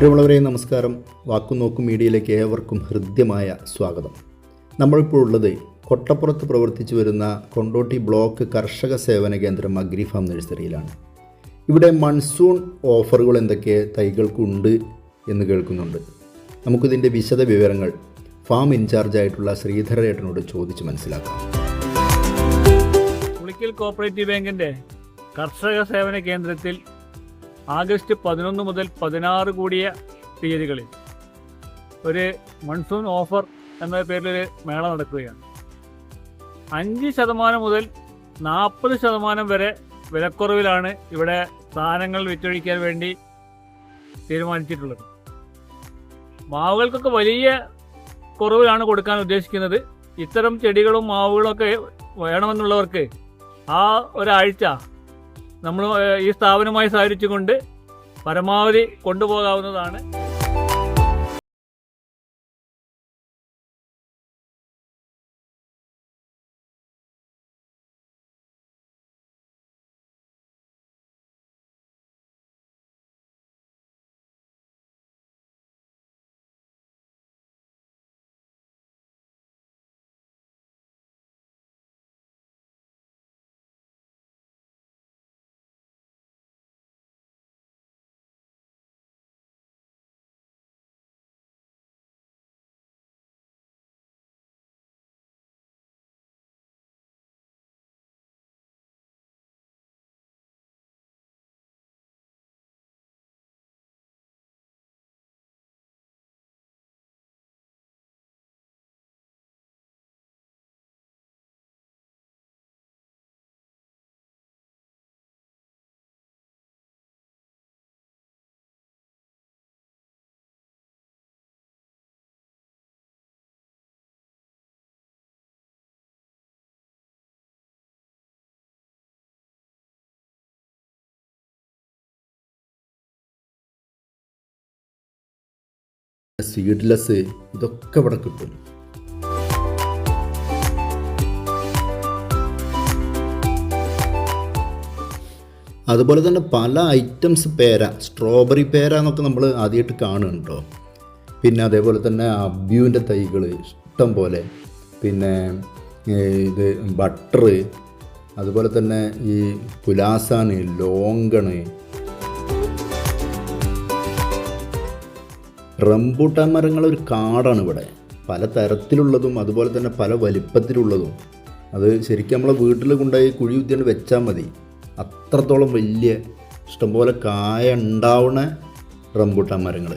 പ്രിയമുള്ളവരെ നമസ്കാരം. വാക്കു നോക്കും മീഡിയയിലേക്ക് ഏവർക്കും ഹൃദ്യമായ സ്വാഗതം. നമ്മളിപ്പോൾ ഉള്ളത് കൊട്ടപ്പുറത്ത് പ്രവർത്തിച്ചു വരുന്ന കൊണ്ടോട്ടി ബ്ലോക്ക് കർഷക സേവന കേന്ദ്രം അഗ്രിഫാം നഴ്സറിയിലാണ്. ഇവിടെ മൺസൂൺ ഓഫറുകൾ എന്തൊക്കെ തൈകൾക്കുണ്ട് എന്ന് കേൾക്കുന്നുണ്ട്. നമുക്കിതിന്റെ വിശദ വിവരങ്ങൾ ഫാം ഇൻചാർജായിട്ടുള്ള ശ്രീധരേട്ടനോട് ചോദിച്ച് മനസ്സിലാക്കാം. കോപ്പറേറ്റീവ് ബാങ്കിന്റെ കർഷക സേവന കേന്ദ്രത്തിൽ ആഗസ്റ്റ് പതിനൊന്ന് മുതൽ പതിനാറ് കൂടിയ തീയതികളിൽ ഒരു മൺസൂൺ ഓഫർ എന്ന പേരിലൊരു മേള നടക്കുകയാണ്. അഞ്ച് ശതമാനം മുതൽ നാൽപ്പത് ശതമാനം വരെ വിലക്കുറവിലാണ് ഇവിടെ സാധനങ്ങൾ വിറ്റൊഴിക്കാൻ വേണ്ടി തീരുമാനിച്ചിട്ടുള്ളത്. മാവുകൾക്കൊക്കെ വലിയ കുറവിലാണ് കൊടുക്കാൻ ഉദ്ദേശിക്കുന്നത്. ഇത്തരം ചെടികളും മാവുകളൊക്കെ വേണമെന്നുള്ളവർക്ക് ആ ഒരാഴ്ച നമ്മൾ ഈ സ്ഥാപനമായി സഹകരിച്ചുകൊണ്ട് പരമാവധി കൊണ്ടുപോകാവുന്നതാണ്. സീഡ്ലെസ് ഇതൊക്കെ ഇവിടെ കിട്ടും. അതുപോലെ തന്നെ പല ഐറ്റംസ് പേര സ്ട്രോബെറി പേര എന്നൊക്കെ നമ്മൾ ആദ്യമായിട്ട് കാണുന്നുണ്ടോ? പിന്നെ അതേപോലെ തന്നെ അബ്യൂവിന്റെ തൈകൾ ഇഷ്ടം പോലെ. പിന്നെ ഇത് ബട്ടർ അതുപോലെ തന്നെ ഈ പുലാസാണ് ലോങ്കണ് റംബൂട്ടാൻ മരങ്ങൾ ഒരു കാടാണ് ഇവിടെ. പല തരത്തിലുള്ളതും അതുപോലെ തന്നെ പല വലിപ്പത്തിലുള്ളതും. അത് ശരിക്കും നമ്മളെ വീട്ടിൽ കൊണ്ടുപോയി കുഴി കുത്തിയാണ് വെച്ചാൽ മതി. അത്രത്തോളം വലിയ ഇഷ്ടംപോലെ കായ ഉണ്ടാവുന്ന റംബൂട്ടാൻ മരങ്ങൾ